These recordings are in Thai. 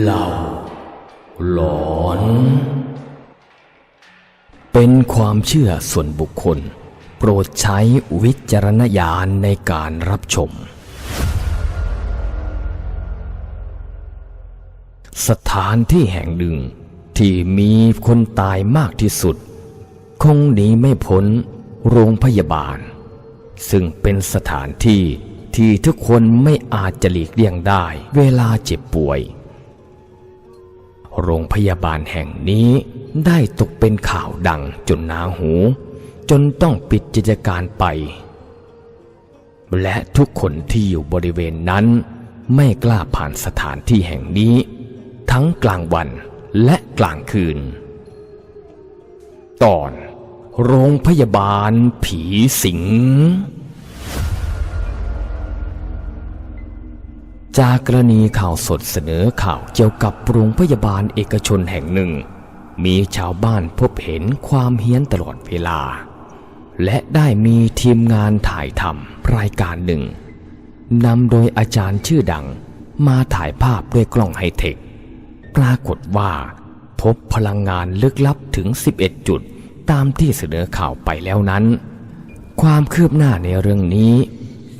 เล่าหลอน เป็นความเชื่อส่วนบุคคล โปรดใช้วิจารณญาณในการรับชม สถานที่แห่งหนึ่งที่มีคนตายมากที่สุด คงหนีไม่พ้นโรงพยาบาล ซึ่งเป็นสถานที่ที่ทุกคนไม่อาจจะหลีกเลี่ยงได้เวลาเจ็บป่วย โรงพยาบาลแห่งนี้ได้ตกเป็นข่าวดังจนหนาหู จนต้องปิดกิจการไป และทุกคนที่อยู่บริเวณนั้น ไม่กล้าผ่านสถานที่แห่งนี้ ทั้งกลางวันและกลางคืน ตอน โรงพยาบาลผีสิง จากกรณีข่าวสดเสนอข่าวเกี่ยวกับโรงพยาบาลเอกชนแห่งหนึ่ง มีชาวบ้านพบเห็นความเฮี้ยนตลอดเวลา และได้มีทีมงานถ่ายทำรายการหนึ่งนำโดยอาจารย์ชื่อดังมาถ่ายภาพด้วยกล้องไฮเทค ปรากฏว่า พบพลังงานลึกลับถึง 11 จุด ตามที่เสนอข่าวไปแล้วนั้น ความคืบหน้าในเรื่องนี้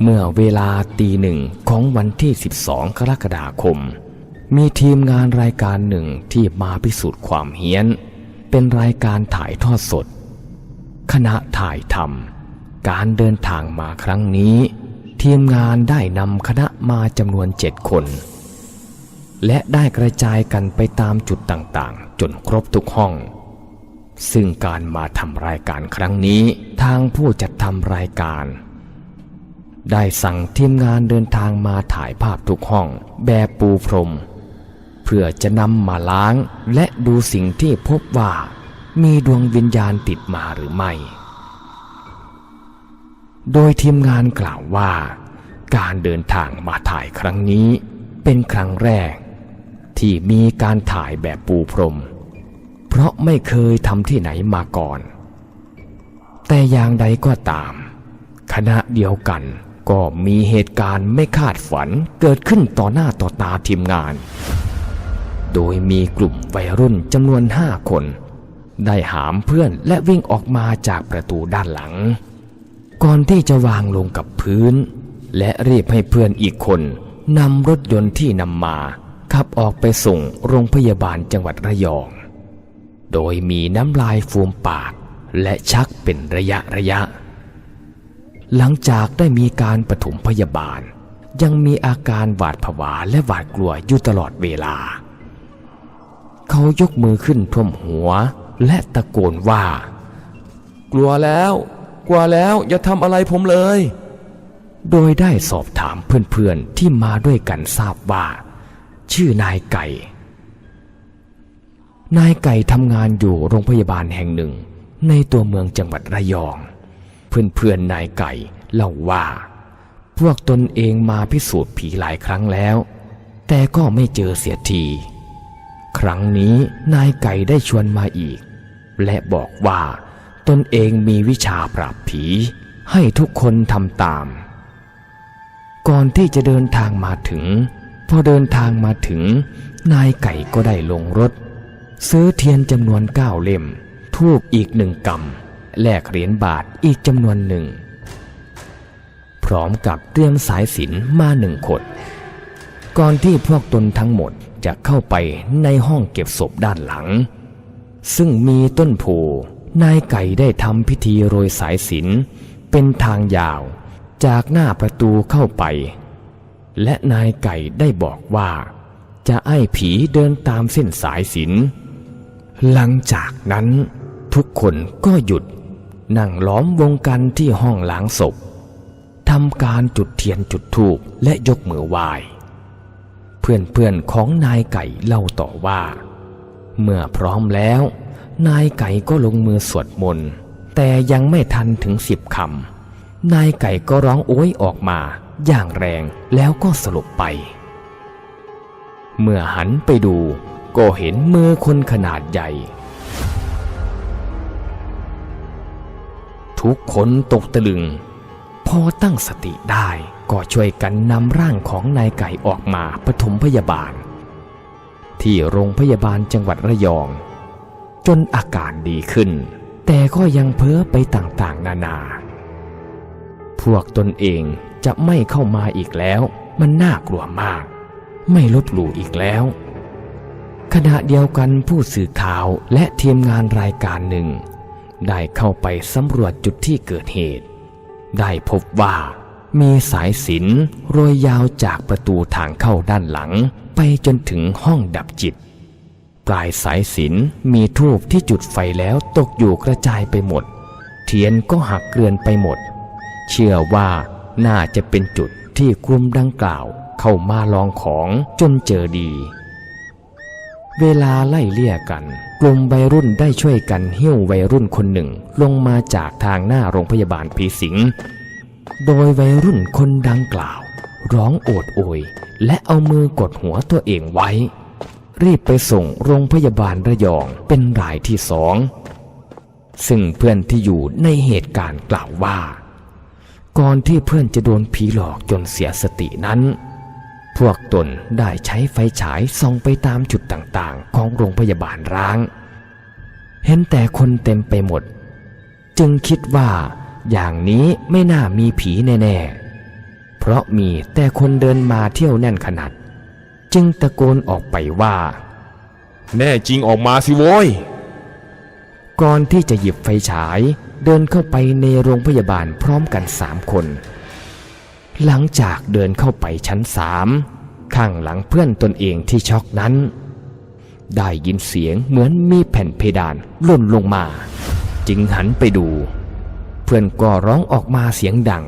เมื่อเวลาตีหนึ่งของวันที่ 12 กรกฎาคม มีทีมงานรายการหนึ่งที่มาพิสูจน์ความเฮี้ยน เป็นรายการถ่ายทอดสด ขณะถ่ายทำการเดินทางมาครั้งนี้ ทีมงานได้นำคณะมาจำนวนเจ็ดคน และได้กระจายกันไปตามจุดต่างๆ จนครบทุกห้อง ซึ่งการมาทำรายการครั้งนี้ทางผู้จัดทำรายการ ได้สั่งทีมงานเดินทางมาถ่ายภาพทุกห้องแบบปูพรม เพื่อจะนำมาล้างและดูสิ่งที่พบว่ามีดวงวิญญาณติดมาหรือไม่ โดยทีมงานกล่าวว่า การเดินทางมาถ่ายครั้งนี้เป็นครั้งแรก ที่มีการถ่ายแบบปูพรม เพราะไม่เคยทำที่ไหนมาก่อน แต่อย่างใดก็ตามขณะเดียวกัน ก็มีเหตุการณ์ไม่คาดฝันเกิดขึ้นต่อหน้าต่อตาทีมงาน โดยมีกลุ่มวัยรุ่นจำนวนห้าคน ได้หามเพื่อนและวิ่งออกมาจากประตูด้านหลัง ก่อนที่จะวางลงกับพื้น และรีบให้เพื่อนอีกคนนำรถยนต์ที่นำมาขับออกไปส่งโรงพยาบาลจังหวัดระยอง โดยมีน้ำลายฟูมปากและชักเป็นระยะระยะ หลังจากได้มีการปฐมพยาบาล ยังมีอาการหวาดผวาและหวาดกลัวอยู่ตลอดเวลา เขายกมือขึ้นท่วมหัวและตะโกนว่า กลัวแล้ว กลัวแล้วอย่าทำอะไรผมเลย โดยได้สอบถามเพื่อนๆที่มาด้วยกันทราบว่า ชื่อนายไก่ นายไก่ทำงานอยู่โรงพยาบาลแห่งหนึ่ง ในตัวเมืองจังหวัดระยอง เพื่อนๆนายไก่เล่าว่า พวกตนเองมาพิสูจน์ผีหลายครั้งแล้ว แต่ก็ไม่เจอเสียที ครั้งนี้นายไก่ได้ชวนมาอีก และบอกว่า ตนเองมีวิชาปราบผี ให้ทุกคนทำตาม ก่อนที่จะเดินทางมาถึง พอเดินทางมาถึง นายไก่ก็ได้ลงรถ ซื้อเทียนจำนวนเก้าเล่ม ทูบอีกหนึ่งกำ แลกเหรียญบาทอีกจำนวนหนึ่ง พร้อมกับเตรียมสายสินมาหนึ่งขด ก่อนที่พวกตนทั้งหมดจะเข้าไปในห้องเก็บศพด้านหลัง ซึ่งมีต้นโพนายไก่ได้ทำพิธีโรยสายสินเป็นทางยาวจากหน้าประตูเข้าไป และนายไก่ได้บอกว่า จะให้ผีเดินตามเส้นสายสิน หลังจากนั้นทุกคนก็หยุด นั่งล้อมวงกันที่ห้องล้างศพทำการจุดเทียนจุดธูปและยกมือไหว้เพื่อนๆของนายไก่เล่าต่อว่า เมื่อพร้อมแล้ว นายไก่ก็ลงมือสวดมนต์แต่ยังไม่ทันถึงสิบคำนายไก่ก็ร้องโอยออกมา อย่างแรงแล้วก็สลบไป เมื่อหันไปดูก็เห็นมือคนขนาดใหญ่ ทุกคนตกตะลึง พอตั้งสติได้ก็ช่วยกันนำร่างของนายไก่ออกมาปฐมพยาบาล ที่โรงพยาบาลจังหวัดระยอง จนอาการดีขึ้น แต่ก็ยังเพ้อไปต่างๆ นานา พวกตนเองจะไม่เข้ามาอีกแล้ว มันน่ากลัวมาก ไม่ลบหลู่อีกแล้ว ขณะเดียวกันผู้สื่อข่าวและทีมงานรายการหนึ่ง ได้เข้าไปสำรวจจุดที่เกิดเหตุ ได้พบว่ามีสายสินโรยยาวจากประตูทางเข้าด้านหลัง ไปจนถึงห้องดับจิต ปลายสายสินมีทูบที่จุดไฟแล้วตกอยู่กระจายไปหมด เทียนก็หักเกลือนไปหมด เชื่อว่าน่าจะเป็นจุดที่กลุ่มดังกล่าวเข้ามาลองของจนเจอดี เวลาไล่เลี่ยกัน กลุ่มวัยรุ่นได้ช่วยกันหิ้ววัยรุ่นคนหนึ่งลงมาจากทางหน้าโรงพยาบาลผีสิง โดยวัยรุ่นคนดังกล่าว ร้องโอดโอย และเอามือกดหัวตัวเองไว้ รีบไปส่งโรงพยาบาลระยองเป็นรายที่สอง ซึ่งเพื่อนที่อยู่ในเหตุการณ์กล่าวว่า ก่อนที่เพื่อนจะโดนผีหลอกจนเสียสตินั้น วกตนได้ใช้ไฟฉายส่องไปตามจุดต่างๆ ของโรงพยาบาลร้าง เห็นแต่คนเต็มไปหมด จึงคิดว่าอย่างนี้ไม่น่ามีผีแน่ๆ เพราะมีแต่คนเดินมาเที่ยวแน่นขนาด จึงตะโกนออกไปว่า แน่จริงออกมาสิโว้ย ก่อนที่จะหยิบไฟฉายเดินเข้าไปในโรงพยาบาลพร้อมกันสามคน หลังจากเดินเข้าไปชั้นสามข้างหลังเพื่อนตนเองที่ช็อกนั้น ได้ยินเสียงเหมือนมีแผ่นเพดานล่นลงมา จึงหันไปดู เพื่อนก็ร้องออกมาเสียงดัง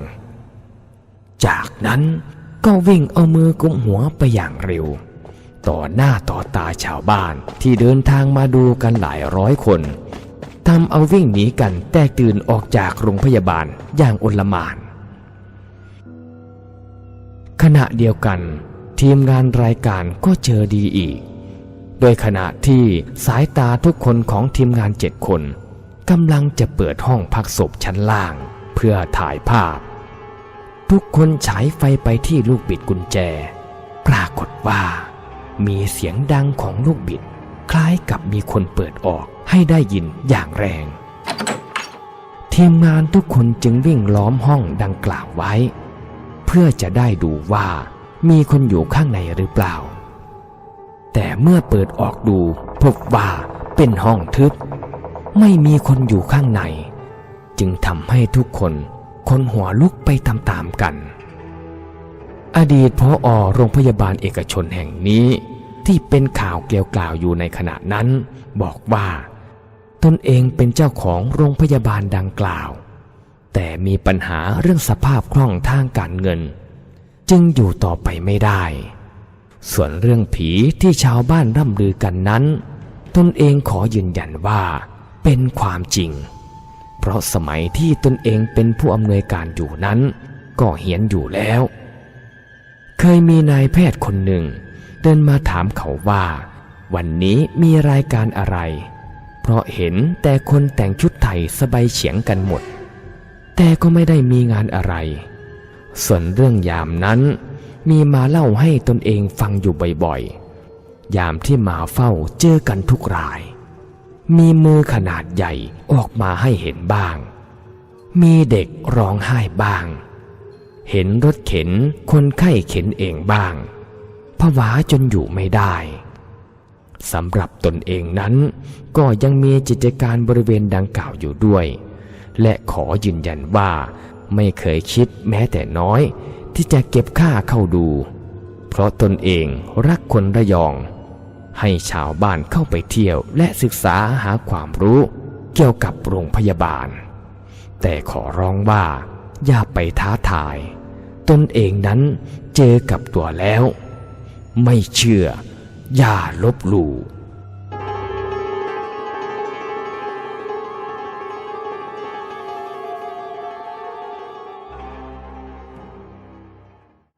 จากนั้นก็วิ่งเอามือกุมหัวไปอย่างเร็ว ต่อหน้าต่อตาชาวบ้านที่เดินทางมาดูกันหลายร้อยคนทำเอาวิ่งหนีกันแตกตื่นออกจากโรงพยาบาลอย่างอลหมาน ขณะเดียวกัน ทีมงานรายการก็เจอดีอีก โดยขณะที่สายตาทุกคนของทีมงานเจ็ดคนกำลังจะเปิดห้องพักศพชั้นล่าง เพื่อถ่ายภาพ ทุกคนฉายไฟไปที่ลูกบิดกุญแจ ปรากฏว่า มีเสียงดังของลูกบิด คล้ายกับมีคนเปิดออกให้ได้ยินอย่างแรง ทีมงานทุกคนจึงวิ่งล้อมห้องดังกล่าวไว้ พื่อจะได้ดูว่ามีคนอยู่ข้างในหรือเปล่า แต่เมื่อเปิดออกดูพบว่าเป็นห้องทึบ ไม่มีคนอยู่ข้างใน จึงทำให้ทุกคนคนหัวลุกไปตามๆกัน อดีตพออโรงพยาบาลเอกชนแห่งนี้ที่เป็นข่าวเกลียวกล่าวอยู่ในขณะนั้น บอกว่า ตนเองเป็นเจ้าของโรงพยาบาลดังกล่าว แต่มีปัญหาเรื่องสภาพคล่องทางการเงิน จึงอยู่ต่อไปไม่ได้ ส่วนเรื่องผีที่ชาวบ้านร่ำลือกันนั้น ตนเองขอยืนยันว่า เป็นความจริง เพราะสมัยที่ตนเองเป็นผู้อำนวยการอยู่นั้น ก็เห็นอยู่แล้ว เคยมีนายแพทย์คนหนึ่ง เดินมาถามเขาว่า วันนี้มีรายการอะไร เพราะเห็นแต่คนแต่งชุดไทยสบายเฉียงกันหมด แต่ก็ไม่ได้มีงานอะไร ส่วนเรื่องยามนั้น มีมาเล่าให้ตนเองฟังอยู่บ่อยๆ ยามที่มาเฝ้าเจอกันทุกราย มีมือขนาดใหญ่ออกมาให้เห็นบ้าง มีเด็กร้องไห้บ้าง เห็นรถเข็นคนไข้เข็นเองบ้างผวาจนอยู่ไม่ได้สำหรับตนเองนั้นก็ยังมีกิจการบริเวณดังกล่าวอยู่ด้วย และขอยืนยันว่า ไม่เคยคิดแม้แต่น้อย ที่จะเก็บค่าเข้าดู เพราะตนเองรักคนระยอง ให้ชาวบ้านเข้าไปเที่ยวและศึกษาหาความรู้ เกี่ยวกับโรงพยาบาล แต่ขอร้องว่า อย่าไปท้าทาย ตนเองนั้นเจอกับตัวแล้ว ไม่เชื่อ อย่าลบหลู่